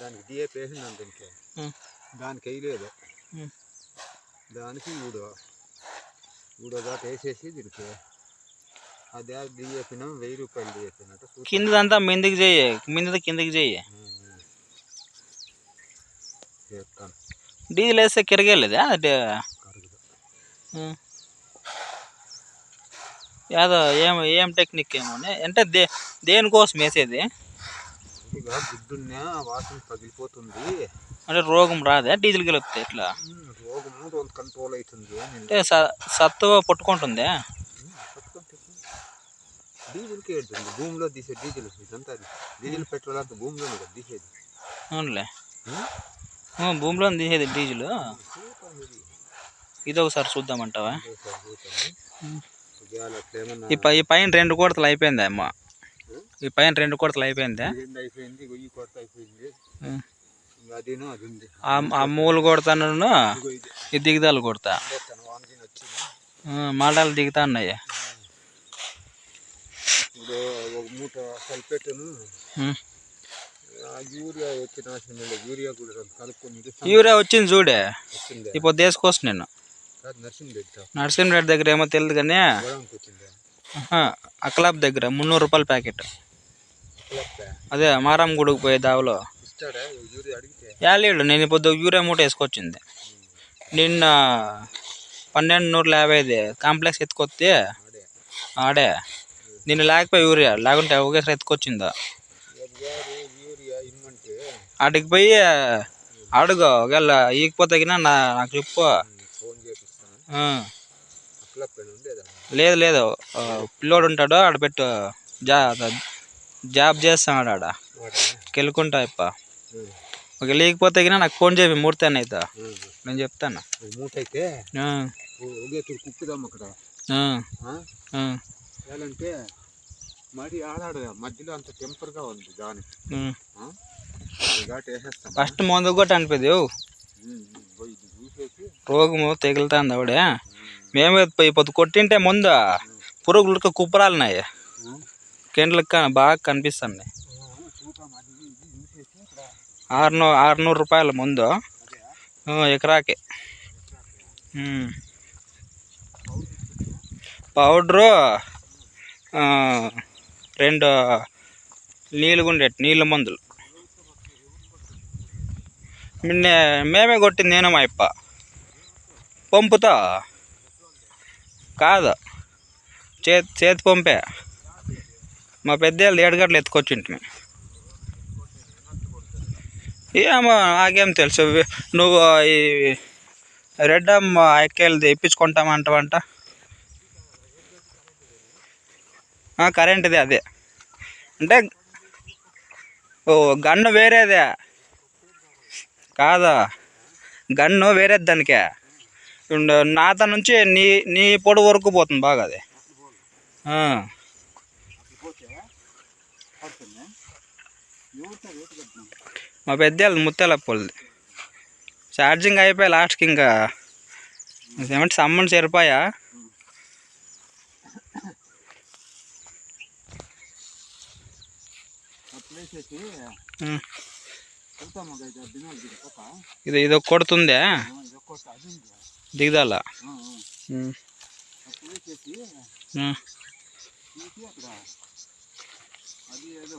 దానికి డిఏపి వేసినాను దీనికి దానికి వేయలేదు. దానికి ఊడో. ఊడో దాకా వేసేసి దీనికి అదే డిఏపిన వెయ్యి రూపాయలు డిఏపినట్టు కిందదంతా మిందికి చెయ్యి మిందది కిందకి చేస్తాను డీజిల్ వేస్తే కిరగలేదా. యాదో ఏం ఏం టెక్నిక్ ఏమో అంటే దే దేనికోసం వేసేది? ఇక గుడ్డున్న వాసన తగిలిపోతుంది. అంటే రోగం రాదా? డీజిల్ గెలుపుతే ఎట్లా? ఉమ్, రోగము రోజు కంట్రోల్ అవుతుంది అంటే స- సత్తువ పట్టుకుంటుందే. డీజిల్కి ఏడుతుంది. భూమిలో తీసే డీజిల్ ఇదంతా. డీజిల్ పెట్రోల్ అంతా భూమిలోనే కదా తీసేది. అవునులే. భూమిలో తీసేది డీజిల్. ఇది. ఒకసారి చూద్దామంటావా? ఈ పైన రెండు కొడతలు అయిపోయిందా అమ్మ? ఈ పైన రెండు కొడతలు అయిపోయిందా? ఆ. మూలు కొడతాను ఈ దిగుదాలు కొడతా. మాడాలు దిగుతా ఉన్నాయి? మూట సల్ఫేట్ను. యూరియా వచ్చింది చూడే? ఇప్పుడు దేశకోసం నేను. నర్సింగ్ నరసింహరెడ్డి దగ్గర ఏమో తెలియదు కానీ అక్లాబ్ దగ్గర మున్నూరు రూపాయల ప్యాకెట్. అదే మారాం గుడికి పోయే దావలో యాలేడు నేను ఇప్పుడు యూరియా మూట వేసుకొచ్చింది. నిన్న పన్నెండు నూట యాభైది కాంప్లెక్స్ ఎత్తుకొస్తే ఆడే. నిన్ను లేకపోయి యూరియా. లేకుంటే ఒకేసారి ఎత్తుకొచ్చిందా. ఆడికి పోయి అడుగు. ఒకవేళ ఈకపోతే నా నాకు చెప్పు. లేదు లేదు. పిల్లోడు ఉంటాడు. ఆడ పెట్టు. జా. జాబ్ చేస్తాడు ఆడ కెలుకుంటా ఇప్ప ఒక లేకపోతే గిన నాకు ఫోన్ చేయి మూర్తి అని ఉమ్. నేను చెప్తాను మూట అయితే కుక్కుదాం అక్కడ. ఎలాంటే మరి ఆడాడు మధ్యలో అంత టెంపర్గా ఉంది వేసేస్తాం. ఫస్ట్ ముందు కూడా చూసేసి రోగము తెగులుతుంది ఆవిడే. మేమే పోయి పొద్దు కొట్టింటే ముందు? పురుగులకి కుప్పరాలున్నాయి కెండ్లకు బాగా కనిపిస్తుంది. ఆరునూ ఆరునూరు రూపాయల ముందు. ఎకరాకి. పౌడరు రెండు నీళ్ళు గుండెట్ నీళ్ళ మందులు. నిన్నే మేమే కొట్టింది నేను మా ఇప్ప పంపుతా? కాదు. చేతి చేతి పంపే. మా పెద్దవాళ్ళు ఏడు గంటలు ఎత్తుకొచ్చింటి ఏమో నాకేం తెలుసు. నువ్వు ఈ రెడ్ అమ్మ ఎక్కేళ్ళది ఇప్పించుకుంటామంటావంట ఆ, కరెంటుది అదే. అంటే ఓ గన్ను వేరేదే. కాదా? గన్ను వేరేది దానికే. నాత నుంచి నీ నీ పొడి వరకు పోతుంది బాగా అది. మా పెద్ద ముత్యాల పొలది ఛార్జింగ్ అయిపోయి లాస్ట్కి ఇంకా ఏమంటే సమ్మని సరిపోయా? ఇది ఇది కొడుతుందే? దిగదాల. అది ఏదో